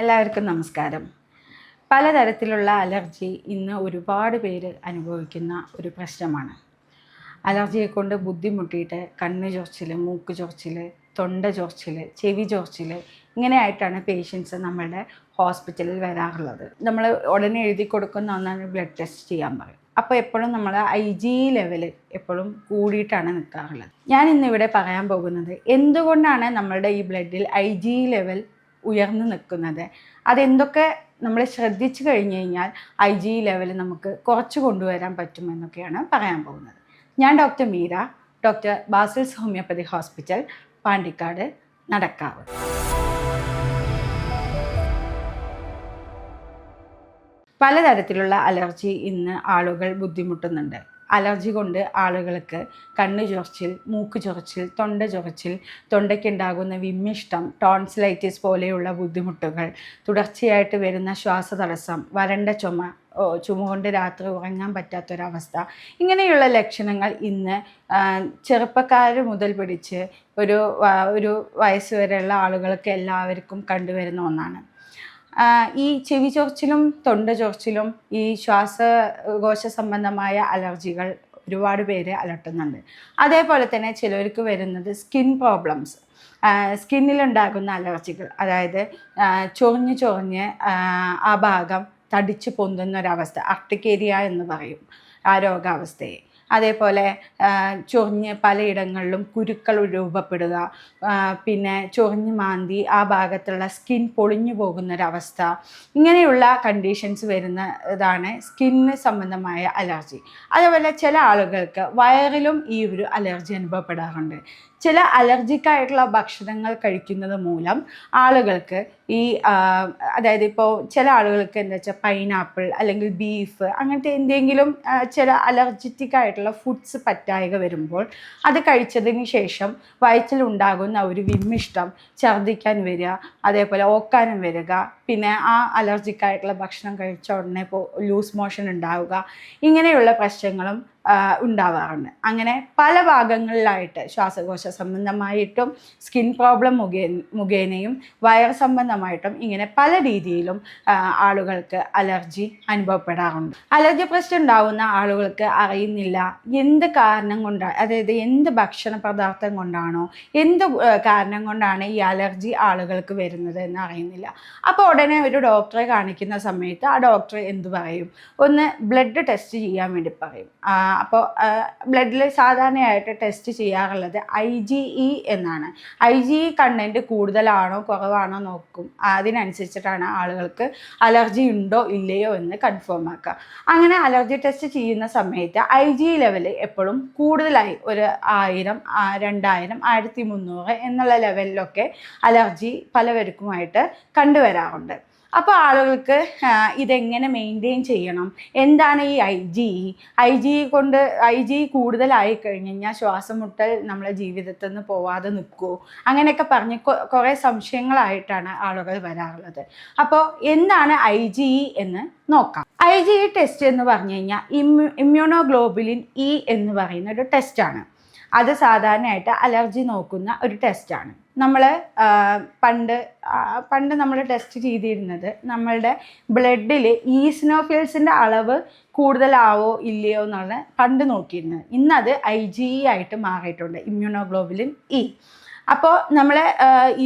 എല്ലാവർക്കും നമസ്കാരം. പലതരത്തിലുള്ള അലർജി ഇന്ന് ഒരുപാട് പേര് അനുഭവിക്കുന്ന ഒരു പ്രശ്നമാണ്. അലർജിയെ കൊണ്ട് ബുദ്ധിമുട്ടിയിട്ട് കണ്ണ് ചൊറിച്ചിൽ മൂക്ക് ചൊറിച്ചിൽ തൊണ്ട ചൊറിച്ചിൽ ചെവി ചൊറിച്ചിൽ ഇങ്ങനെയായിട്ടാണ് പേഷ്യൻസ് നമ്മളുടെ ഹോസ്പിറ്റലിൽ വരാറുള്ളത്. നമ്മൾ ഉടനെ എഴുതി കൊടുക്കുന്ന ഒന്നാണ് ബ്ലഡ് ടെസ്റ്റ് ചെയ്യാൻ പറയും. അപ്പോൾ എപ്പോഴും നമ്മൾ ഐ ജി ലെവൽ എപ്പോഴും കൂടിയിട്ടാണ് നിൽക്കാറുള്ളത്. ഞാൻ ഇന്നിവിടെ പറയാൻ പോകുന്നത് എന്തുകൊണ്ടാണ് നമ്മളുടെ ഈ ബ്ലഡിൽ ഐ ജി ലെവൽ ഉയർന്നു നിൽക്കുന്നത്. അതെന്തൊക്കെ നമ്മൾ ശ്രദ്ധിച്ചു കഴിഞ്ഞു കഴിഞ്ഞാൽ ഐ ജി ലെവൽ നമുക്ക് കുറച്ച് കൊണ്ടുവരാൻ പറ്റുമെന്നൊക്കെയാണ് പറയാൻ പോകുന്നത്. ഞാൻ doctor Meera doctor Basil's homoeopathy hospital Pandikkad Nadakkavu. പലതരത്തിലുള്ള അലർജി ഇന്ന് ആളുകൾ ബുദ്ധിമുട്ടുന്നുണ്ട്. അലർജി കൊണ്ട് ആളുകൾക്ക് കണ്ണ് ചൊറിച്ചിൽ മൂക്ക് ചൊറിച്ചിൽ തൊണ്ട ചൊറിച്ചിൽ തൊണ്ടയ്ക്കുണ്ടാകുന്ന വിമ്മിഷ്ടം ടോൺസിലൈറ്റിസ് പോലെയുള്ള ബുദ്ധിമുട്ടുകൾ തുടർച്ചയായിട്ട് വരുന്ന ശ്വാസതടസ്സം വരണ്ട ചുമ ചുമ കൊണ്ട് രാത്രി ഉറങ്ങാൻ പറ്റാത്തൊരവസ്ഥ ഇങ്ങനെയുള്ള ലക്ഷണങ്ങൾ ഇന്ന് ചെറുപ്പക്കാർ മുതൽ പിടിച്ച് ഒരു ഒരു വയസ്സ് വരെയുള്ള ആളുകൾക്ക് എല്ലാവർക്കും കണ്ടുവരുന്ന ഒന്നാണ്. ഈ ചെവി ചൊറിച്ചിലും തൊണ്ട ചൊറിച്ചിലും ഈ ശ്വാസകോശ സംബന്ധമായ അലർജികൾ ഒരുപാട് പേര് അലട്ടുന്നുണ്ട്. അതേപോലെ തന്നെ ചിലർക്ക് വരുന്നത് സ്കിൻ പ്രോബ്ലംസ്. സ്കിന്നിലുണ്ടാകുന്ന അലർജികൾ അതായത് ചൊറിഞ്ഞ് ചൊറിഞ്ഞ് ആ, ഭാഗം തടിച്ച് പൊന്തുന്ന ഒരവസ്ഥ അർട്ടിക്കേരിയ എന്ന് പറയും ആ രോഗാവസ്ഥയെ. അതേപോലെ ചൊറിഞ്ഞ് പലയിടങ്ങളിലും കുരുക്കൾ രൂപപ്പെടുക പിന്നെ ചൊറിഞ്ഞ് മാന്തി ആ ഭാഗത്തുള്ള സ്കിൻ പൊളിഞ്ഞു പോകുന്നൊരവസ്ഥ. ഇങ്ങനെയുള്ള കണ്ടീഷൻസ് വരുന്ന ഇതാണ് സ്കിന്നിന് സംബന്ധമായ അലർജി. അതേപോലെ ചില ആളുകൾക്ക് വയറിലും ഈ ഒരു അലർജി അനുഭവപ്പെടാറുണ്ട്. ചില അലർജിക്കായിട്ടുള്ള ഭക്ഷണങ്ങൾ കഴിക്കുന്നത് മൂലം ആളുകൾക്ക് ഈ അതായത് ഇപ്പോൾ ചില ആളുകൾക്ക് എന്താ വെച്ചാൽ പൈനാപ്പിൾ അല്ലെങ്കിൽ ബീഫ് അങ്ങനത്തെ എന്തെങ്കിലും ചില അലർജിറ്റിക് ആയിട്ടുള്ള ഫുഡ്സ് പറ്റായക വരുമ്പോൾ അത് കഴിച്ചതിന് ശേഷം വയറ്റിലുണ്ടാകുന്ന ഒരു വിമ്മിഷ്ടം ഛർദ്ദിക്കാൻ വരിക അതേപോലെ ഓക്കാനും വരിക പിന്നെ ആ അലർജിക്കായിട്ടുള്ള ഭക്ഷണം കഴിച്ച ഉടനെ ലൂസ് മോഷൻ ഉണ്ടാവുക ഇങ്ങനെയുള്ള പ്രശ്നങ്ങളും ഉണ്ടാവാറുണ്ട്. അങ്ങനെ പല ഭാഗങ്ങളിലായിട്ട് ശ്വാസകോശ സംബന്ധമായിട്ടും സ്കിൻ പ്രോബ്ലം മുഖേ മുഖേനയും വയർ സംബന്ധമായിട്ടും ഇങ്ങനെ പല രീതിയിലും ആളുകൾക്ക് അലർജി അനുഭവപ്പെടാറുണ്ട്. അലർജി പ്രശ്നം ഉണ്ടാവുന്ന ആളുകൾക്ക് അറിയുന്നില്ല. എന്ത് കാരണം കൊണ്ടാണ് അതായത് എന്ത് ഭക്ഷണ പദാർത്ഥം കൊണ്ടാണോ എന്ത് കാരണം കൊണ്ടാണ് ഈ അലർജി ആളുകൾക്ക് വരുന്നത് എന്ന് അറിയുന്നില്ല. അപ്പോൾ ഉടനെ ഒരു ഡോക്ടറെ കാണിക്കുന്ന സമയത്ത് ആ ഡോക്ടർ എന്ത് പറയും? ഒന്ന് ബ്ലഡ് ടെസ്റ്റ് ചെയ്യാൻ വേണ്ടി പറയും. അപ്പോൾ ബ്ലഡിൽ സാധാരണയായിട്ട് ടെസ്റ്റ് ചെയ്യാറുള്ളത് ഐ ജി ഇ എന്നാണ്. ഐ ജി ഇ കണ്ടന്റ് കൂടുതലാണോ കുറവാണോ നോക്കും. അതിനനുസരിച്ചിട്ടാണ് ആളുകൾക്ക് അലർജി ഉണ്ടോ ഇല്ലയോ എന്ന് കൺഫേം ആക്കുക. അങ്ങനെ അലർജി ടെസ്റ്റ് ചെയ്യുന്ന സമയത്ത് ഐ ജി ലെവൽ എപ്പോഴും കൂടുതലായി ഒരു ആയിരം രണ്ടായിരം ആയിരത്തി മുന്നൂറ് എന്നുള്ള ലെവലിലൊക്കെ അലർജി പലവർക്കുമായിട്ട് കണ്ടുവരാറുണ്ട്. അപ്പോൾ ആളുകൾക്ക് ഇതെങ്ങനെ മെയിന്റെയിൻ ചെയ്യണം? എന്താണ് ഈ ഐ ജി ഐ ജി കൊണ്ട് ഐ ജി കൂടുതലായി കഴിഞ്ഞ് കഴിഞ്ഞാൽ ശ്വാസം മുട്ടൽ നമ്മളെ ജീവിതത്തിൽ നിന്ന് പോവാതെ നിൽക്കുമോ അങ്ങനെയൊക്കെ പറഞ്ഞ് കുറേ സംശയങ്ങളായിട്ടാണ് ആളുകൾ വരാറുള്ളത്. അപ്പോൾ എന്താണ് ഐ ജി എന്ന് നോക്കാം. ഐ ജി ഇ ടെസ്റ്റ് എന്ന് പറഞ്ഞു കഴിഞ്ഞാൽ ഇമ്യൂ ഇമ്മ്യൂണോഗ്ലോബുലിൻ ഇ എന്ന് പറയുന്ന ഒരു ടെസ്റ്റാണ് അത് സാധാരണയായിട്ട് അലർജി നോക്കുന്ന ഒരു ടെസ്റ്റാണ് നമ്മൾ പണ്ട് പണ്ട് നമ്മൾ ടെസ്റ്റ് ചെയ്തിരുന്നത് നമ്മളുടെ ബ്ലഡിൽ ഈസ്നോഫിൽസിന്റെ അളവ് കൂടുതലാവോ ഇല്ലയോ എന്നുള്ള പണ്ട് നോക്കിയിരുന്നത്. ഇന്നത് ഐ ജി ഇ ആയിട്ട് മാറിയിട്ടുണ്ട് ഇമ്മ്യൂണോഗ്ലോബുലിൻ ഇ. അപ്പോൾ നമ്മൾ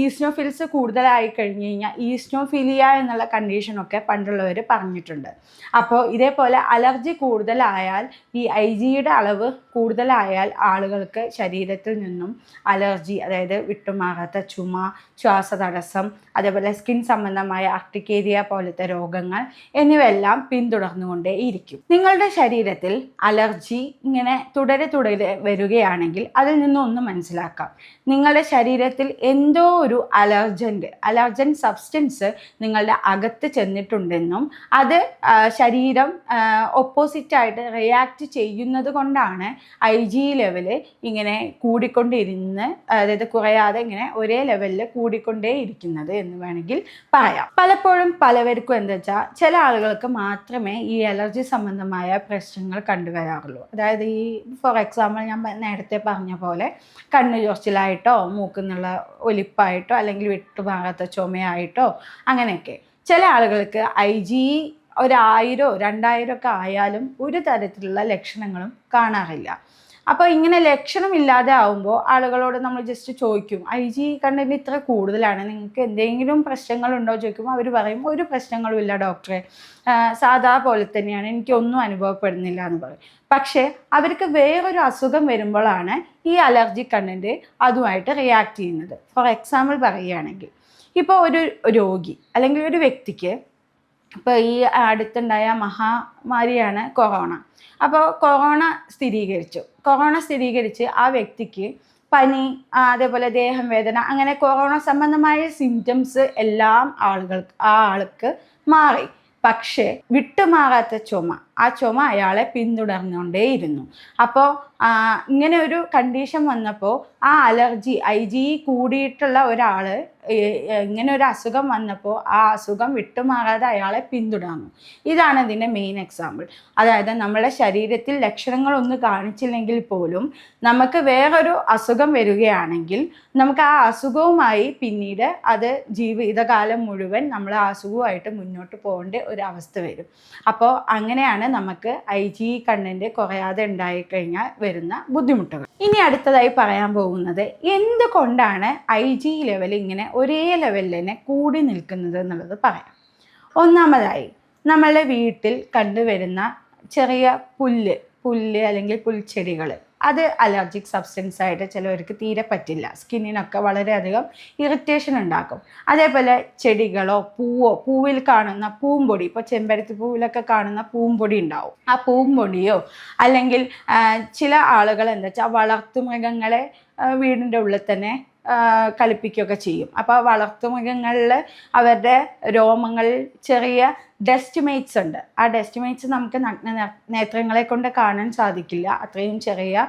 ഈസ്നോഫിൽസ് കൂടുതലായി കഴിഞ്ഞ് കഴിഞ്ഞാൽ ഈസ്നോഫിലിയ എന്നുള്ള കണ്ടീഷനൊക്കെ പണ്ടുള്ളവർ പറഞ്ഞിട്ടുണ്ട്. അപ്പോൾ ഇതേപോലെ അലർജി കൂടുതലായാൽ ഈ ഐ ജിയുടെ അളവ് കൂടുതലായാൽ ആളുകൾക്ക് ശരീരത്തിൽ നിന്നും അലർജി അതായത് വിട്ടുമാറാത്ത ചുമ ശ്വാസതടസ്സം അതേപോലെ സ്കിൻ സംബന്ധമായ അർട്ടിക്കേരിയ പോലത്തെ രോഗങ്ങൾ എന്നിവയെല്ലാം പിന്തുടർന്നുകൊണ്ടേ ഇരിക്കും. നിങ്ങളുടെ ശരീരത്തിൽ അലർജി ഇങ്ങനെ തുടരെ തുടരെ വരികയാണെങ്കിൽ അതിൽ നിന്നും ഒന്ന് മനസ്സിലാക്കാം. നിങ്ങളുടെ ശരീരത്തിൽ എന്തോ ഒരു അലർജന്റ് അലർജൻ സബ്സ്റ്റൻസ് നിങ്ങളുടെ അകത്ത് ചെന്നിട്ടുണ്ടെന്നും അത് ശരീരം ഓപ്പോസിറ്റായിട്ട് റിയാക്ട് ചെയ്യുന്നത് കൊണ്ടാണ് ഐ ജി ലെവൽ ഇങ്ങനെ കൂടിക്കൊണ്ടിരുന്ന് അതായത് കുറയാതെ ഇങ്ങനെ ഒരേ ലെവലിൽ കൂടിക്കൊണ്ടേ ഇരിക്കുന്നത് എന്ന് വേണമെങ്കിൽ പറയാം. പലപ്പോഴും പലവർക്കും എന്താ വെച്ചാൽ ചില ആളുകൾക്ക് മാത്രമേ ഈ അലർജി സംബന്ധമായ പ്രശ്നങ്ങൾ കണ്ടുവരാറുള്ളൂ. അതായത് ഈ ഫോർ എക്സാമ്പിൾ ഞാൻ നേരത്തെ പറഞ്ഞ പോലെ കണ്ണു ചൊറിച്ചിലായിട്ടോ മൂക്കിൽ എന്നുള്ള ഒലിപ്പായിട്ടോ അല്ലെങ്കിൽ വിട്ടുമാകാത്ത ചുമയായിട്ടോ അങ്ങനെയൊക്കെ. ചില ആളുകൾക്ക് ഐ ജി ഒരായിരോ രണ്ടായിരമൊക്കെ ആയാലും ഒരു തരത്തിലുള്ള ലക്ഷണങ്ങളും കാണാറില്ല. അപ്പോൾ ഇങ്ങനെ ലക്ഷണമില്ലാതെ ആവുമ്പോൾ ആളുകളോട് നമ്മൾ ജസ്റ്റ് ചോദിക്കും ഐ ജി കണ്ടന്റ് ഇത്ര കൂടുതലാണ് നിങ്ങൾക്ക് എന്തെങ്കിലും പ്രശ്നങ്ങളുണ്ടോ? ചോദിക്കുമ്പോൾ അവർ പറയും ഒരു പ്രശ്നങ്ങളും ഇല്ല ഡോക്ടറെ. സാധാ പോലെ തന്നെയാണ് എനിക്കൊന്നും അനുഭവപ്പെടുന്നില്ല എന്ന് പറയും. പക്ഷേ അവർക്ക് വേറൊരു അസുഖം വരുമ്പോഴാണ് ഈ അലർജി കണ്ടന്റ് അതുമായിട്ട് റിയാക്ട് ചെയ്യുന്നത്. ഫോർ എക്സാമ്പിൾ പറയുകയാണെങ്കിൽ ഇപ്പോൾ ഒരു രോഗി അല്ലെങ്കിൽ ഒരു വ്യക്തിക്ക് ഇപ്പോൾ ഈ അടുത്തുണ്ടായ മഹാമാരിയാണ് കൊറോണ അപ്പോൾ കൊറോണ സ്ഥിരീകരിച്ചു. കൊറോണ സ്ഥിരീകരിച്ച് ആ വ്യക്തിക്ക് പനി അതേപോലെ ദേഹം വേദന അങ്ങനെ കൊറോണ സംബന്ധമായ സിംറ്റംസ് എല്ലാം ആളുകൾക്ക് ആ ആൾക്ക് മാറി. പക്ഷേ വിട്ടുമാറാത്ത ചുമ ആ ചുമ അയാളെ പിന്തുടർന്നുകൊണ്ടേയിരുന്നു. അപ്പോൾ ഇങ്ങനെ ഒരു കണ്ടീഷൻ വന്നപ്പോൾ ആ അലർജി ഐ ജി കൂടിയിട്ടുള്ള ഒരാൾ ഇങ്ങനെ ഒരു അസുഖം വന്നപ്പോൾ ആ അസുഖം വിട്ടുമാറാതെ അയാളെ പിന്തുടർന്നു. ഇതാണ് ഇതിന്റെ മെയിൻ എക്സാമ്പിൾ അതായത് നമ്മുടെ ശരീരത്തിൽ ലക്ഷണങ്ങളൊന്നും കാണിച്ചില്ലെങ്കിൽ പോലും നമുക്ക് വേറൊരു അസുഖം വരികയാണെങ്കിൽ നമുക്ക് ആ അസുഖവുമായി പിന്നീട് അത് ജീവിതകാലം മുഴുവൻ നമ്മൾ ആ അസുഖവുമായിട്ട് മുന്നോട്ട് പോകേണ്ട ഒരു അവസ്ഥ വരും. അപ്പോൾ അങ്ങനെയാണ് നമുക്ക് ഐ ജി കണ്ണിന്റെ കുറയാതെ ഉണ്ടായിക്കഴിഞ്ഞാൽ വരുന്ന ബുദ്ധിമുട്ടുകൾ. ഇനി അടുത്തതായി പറയാൻ പോകുന്നത് എന്തുകൊണ്ടാണ് ഐ ജി ലെവൽ ഇങ്ങനെ ഒരേ ലെവലിൽ തന്നെ കൂടി നിൽക്കുന്നത് എന്നുള്ളത് പറയാം. ഒന്നാമതായി നമ്മളുടെ വീട്ടിൽ കണ്ടുവരുന്ന ചെറിയ പുല്ല് പുല്ല് അല്ലെങ്കിൽ പുൽച്ചെടികൾ അത് അലർജിക് സബ്സ്റ്റൻസ് ആയിട്ട് ചിലവർക്ക് തീരെ പറ്റില്ല. സ്കിന്നിനൊക്കെ വളരെയധികം ഇറിറ്റേഷൻ ഉണ്ടാക്കും. അതേപോലെ ചെടികളോ പൂവോ പൂവിൽ കാണുന്ന പൂമ്പൊടി ഇപ്പോൾ ചെമ്പരത്തി പൂവിലൊക്കെ കാണുന്ന പൂമ്പൊടി ഉണ്ടാവും. ആ പൂമ്പൊടിയോ അല്ലെങ്കിൽ ചില ആളുകൾ എന്താ വെച്ചാൽ വളർത്തുമൃഗങ്ങളെ മൃഗങ്ങളെ വീടിന്റെ ഉള്ളിൽ തന്നെ കളിപ്പിക്കുകയൊക്കെ ചെയ്യും. അപ്പോൾ വളർത്തുമൃഗങ്ങളിൽ അവരുടെ രോമങ്ങൾ ചെറിയ ഡെസ്റ്റിമേറ്റ്സ് ഉണ്ട്. ആ ഡെസ്റ്റിമേറ്റ്സ് നമുക്ക് നഗ്ന നേത്രങ്ങളെ കൊണ്ട് കാണാൻ സാധിക്കില്ല. അത്രയും ചെറിയ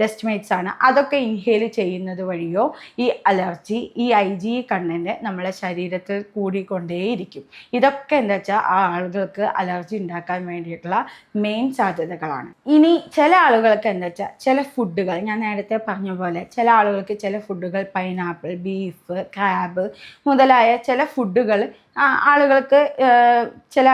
ഡെസ്റ്റിമേറ്റ്സ് ആണ്. അതൊക്കെ ഇൻഹേൽ ചെയ്യുന്നത് വഴിയോ ഈ അലർജി ഈ ഐ ജി കണ്ണിന് നമ്മളെ ശരീരത്തിൽ കൂടിക്കൊണ്ടേയിരിക്കും. ഇതൊക്കെ എന്താ വെച്ചാൽ ആ ആളുകൾക്ക് അലർജി ഉണ്ടാക്കാൻ വേണ്ടിയിട്ടുള്ള മെയിൻ സാധ്യതകളാണ്. ഇനി ചില ആളുകൾക്ക് എന്താ വെച്ചാൽ ചില ഫുഡുകൾ ഞാൻ നേരത്തെ പറഞ്ഞ പോലെ ചില ആളുകൾക്ക് ചില ഫുഡുകൾ പൈനാപ്പിൾ ബീഫ് ക്രാബ് മുതലായ ചില ഫുഡുകൾ ആളുകൾക്ക് ചില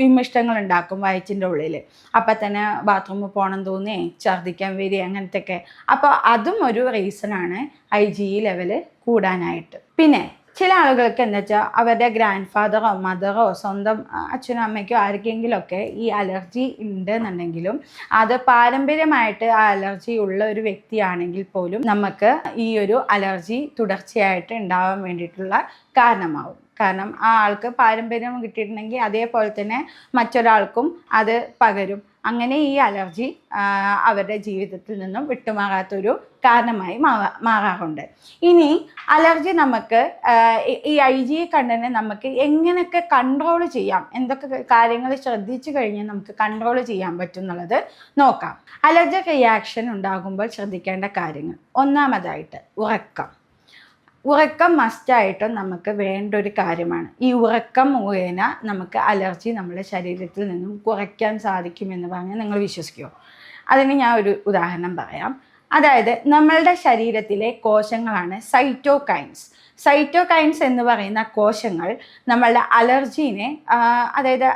വിമിഷ്ടങ്ങൾ ഉണ്ടാക്കും വയറ്റിന്റെ ഉള്ളിൽ അപ്പം തന്നെ ബാത്റൂമിൽ പോകണം തോന്നി ഛർദ്ദിക്കാൻ വരിക അങ്ങനത്തെ ഒക്കെ അപ്പോൾ അതും ഒരു റീസണാണ് ഐ ജി ഇ ലെവൽ കൂടാനായിട്ട്. പിന്നെ ചില ആളുകൾക്ക് എന്താ വെച്ചാൽ അവരുടെ ഗ്രാൻഡ് ഫാദറോ മദറോ സ്വന്തം അച്ഛനോ അമ്മയ്ക്കോ ആർക്കെങ്കിലുമൊക്കെ ഈ അലർജി ഉണ്ട് എന്നുണ്ടെങ്കിലും അത് പാരമ്പര്യമായിട്ട് ആ അലർജി ഉള്ള ഒരു വ്യക്തിയാണെങ്കിൽ പോലും നമുക്ക് ഈ ഒരു അലർജി തുടർച്ചയായിട്ട് ഉണ്ടാവാൻ വേണ്ടിയിട്ടുള്ള കാരണമാവും. കാരണം ആ ആൾക്ക് പാരമ്പര്യം കിട്ടിയിട്ടുണ്ടെങ്കിൽ അതേപോലെ തന്നെ മറ്റൊരാൾക്കും അത് പകരും. അങ്ങനെ ഈ അലർജി അവരുടെ ജീവിതത്തിൽ നിന്നും വിട്ടുമാറാത്തൊരു കാരണമായി മാറാ മാറാറുണ്ട്. ഇനി അലർജി നമുക്ക് ഈ- ഐ ജി കണ്ടനെ നമുക്ക് എങ്ങനെയൊക്കെ കൺട്രോൾ ചെയ്യാം എന്തൊക്കെ കാര്യങ്ങൾ ശ്രദ്ധിച്ചു കഴിഞ്ഞാൽ നമുക്ക് കൺട്രോൾ ചെയ്യാൻ പറ്റും എന്നുള്ളത് നോക്കാം. അലർജി റിയാക്ഷൻ ഉണ്ടാകുമ്പോൾ ശ്രദ്ധിക്കേണ്ട കാര്യങ്ങൾ. ഒന്നാമതായിട്ട് ഉറക്കം. ഉറക്കം മസ്റ്റായിട്ടും നമുക്ക് വേണ്ട ഒരു കാര്യമാണ്. ഈ ഉറക്കം മുഖേന നമുക്ക് അലർജി നമ്മുടെ ശരീരത്തിൽ നിന്നും കുറയ്ക്കാൻ സാധിക്കുമെന്ന് പറഞ്ഞാൽ നിങ്ങൾ വിശ്വസിക്കുമോ അതിന് ഞാൻ ഒരു ഉദാഹരണം പറയാം. അതായത് നമ്മളുടെ ശരീരത്തിലെ കോശങ്ങളാണ് സൈറ്റോകൈൻസ് സൈറ്റോകൈൻസ് എന്ന് പറയുന്ന കോശങ്ങൾ നമ്മളുടെ അലർജീനെ അതായത്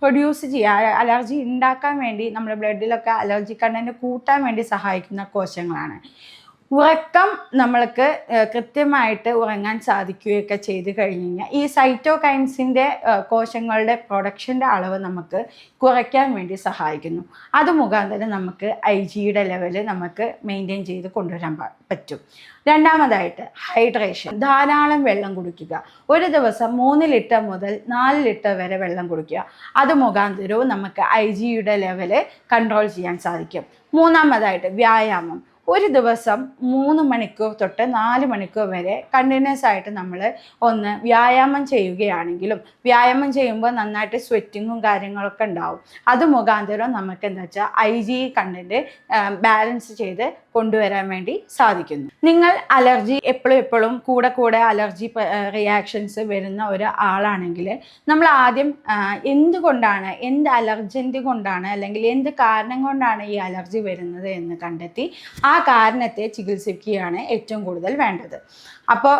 പ്രൊഡ്യൂസ് ചെയ്യുക അലർജി ഉണ്ടാക്കാൻ വേണ്ടി നമ്മുടെ ബ്ലഡിലൊക്കെ അലർജി കണ്ടന്റ് കൂട്ടാൻ വേണ്ടി സഹായിക്കുന്ന കോശങ്ങളാണ്. ഉറക്കം നമ്മൾക്ക് കൃത്യമായിട്ട് ഉറങ്ങാൻ സാധിക്കുകയൊക്കെ ചെയ്ത് കഴിഞ്ഞ് കഴിഞ്ഞാൽ ഈ സൈറ്റോകൈൻസിന്റെ കോശങ്ങളുടെ പ്രൊഡക്ഷന്റെ അളവ് നമുക്ക് കുറയ്ക്കാൻ വേണ്ടി സഹായിക്കുന്നു. അത് മുഖാന്തരം നമുക്ക് ഐ ജിയുടെ ലെവൽ നമുക്ക് മെയിന്റെയിൻ ചെയ്ത് കൊണ്ടുവരാൻ പറ്റും. രണ്ടാമതായിട്ട് ഹൈഡ്രേഷൻ. ധാരാളം വെള്ളം കുടിക്കുക. ഒരു ദിവസം മൂന്ന് ലിറ്റർ മുതൽ നാല് ലിറ്റർ വരെ വെള്ളം കുടിക്കുക. അത് മുഖാന്തരവും നമുക്ക് ഐ ജിയുടെ ലെവൽ കൺട്രോൾ ചെയ്യാൻ സാധിക്കും. മൂന്നാമതായിട്ട് വ്യായാമം. ഒരു ദിവസം മൂന്ന് മണിക്കൂർ തൊട്ട് നാല് മണിക്കൂർ വരെ കണ്ടിന്യൂസ് ആയിട്ട് നമ്മൾ ഒന്ന് വ്യായാമം ചെയ്യുകയാണെങ്കിലും വ്യായാമം ചെയ്യുമ്പോൾ നന്നായിട്ട് സ്വെറ്റിങ്ങും കാര്യങ്ങളൊക്കെ ഉണ്ടാവും. അത് മുഖാന്തരം നമുക്ക് എന്താ വെച്ചാൽ ഐ ജി കണ്ടന്റ് ബാലൻസ് ചെയ്ത് കൊണ്ടുവരാൻ വേണ്ടി സാധിക്കുന്നു. നിങ്ങൾ അലർജി എപ്പോഴും എപ്പോഴും കൂടെ കൂടെ അലർജി റിയാക്ഷൻസ് വരുന്ന ഒരു ആളാണെങ്കിൽ നമ്മൾ ആദ്യം എന്തുകൊണ്ടാണ് എന്ത് അലർജന്റ് കൊണ്ടാണ് അല്ലെങ്കിൽ എന്ത് കാരണം കൊണ്ടാണ് ഈ അലർജി വരുന്നത് എന്ന് കണ്ടെത്തി ആ കാരണത്തെ ചികിത്സിക്കുകയാണ് ഏറ്റവും കൂടുതൽ വേണ്ടത്. അപ്പോൾ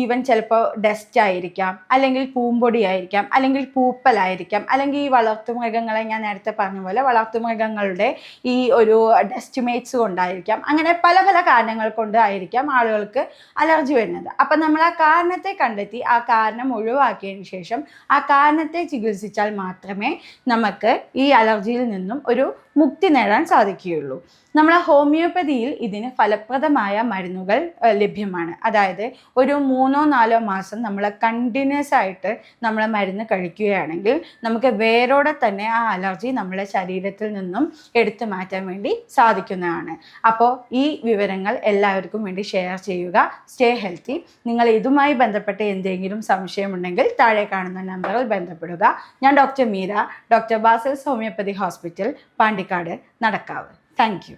ഈവൻ ചിലപ്പോൾ ഡസ്റ്റ് ആയിരിക്കാം അല്ലെങ്കിൽ പൂമ്പൊടി ആയിരിക്കാം അല്ലെങ്കിൽ പൂപ്പലായിരിക്കാം അല്ലെങ്കിൽ ഈ വളർത്തുമൃഗങ്ങളെ ഞാൻ നേരത്തെ പറഞ്ഞ പോലെ വളർത്തുമൃഗങ്ങളുടെ ഈ ഒരു ഡസ്റ്റിമേറ്റ്സ് കൊണ്ടായിരിക്കാം. അങ്ങനെ പല പല കാരണങ്ങൾ കൊണ്ടായിരിക്കാം ആളുകൾക്ക് അലർജി വരുന്നത്. അപ്പം നമ്മൾ ആ കാരണത്തെ കണ്ടെത്തി ആ കാരണം ഒഴിവാക്കിയതിന് ശേഷം ആ കാരണത്തെ ചികിത്സിച്ചാൽ മാത്രമേ നമുക്ക് ഈ അലർജിയിൽ നിന്നും ഒരു മുക്തി നേടാൻ സാധിക്കുകയുള്ളൂ. നമ്മളെ ഹോമിയോപ്പതിയിൽ ഇതിന് ഫലപ്രദമായ മരുന്നുകൾ ലഭ്യമാണ്. അതായത് ഒരു മൂന്നോ നാലോ മാസം നമ്മൾ കണ്ടിന്യൂസ് ആയിട്ട് നമ്മൾ മരുന്ന് കഴിക്കുകയാണെങ്കിൽ നമുക്ക് വേരോടെ തന്നെ ആ അലർജി നമ്മുടെ ശരീരത്തിൽ നിന്നും എടുത്തു മാറ്റാൻ വേണ്ടി സാധിക്കുന്നതാണ്. അപ്പോൾ ഈ വിവരങ്ങൾ എല്ലാവർക്കും വേണ്ടി ഷെയർ ചെയ്യുക. സ്റ്റേ ഹെൽത്തി നിങ്ങൾ ഇതുമായി ബന്ധപ്പെട്ട് എന്തെങ്കിലും സംശയമുണ്ടെങ്കിൽ താഴെ കാണുന്ന നമ്പറിൽ ബന്ധപ്പെടുക. ഞാൻ doctor Meera doctor Basil's homoeopathy hospital Pandikkad Nadakkavu. Thank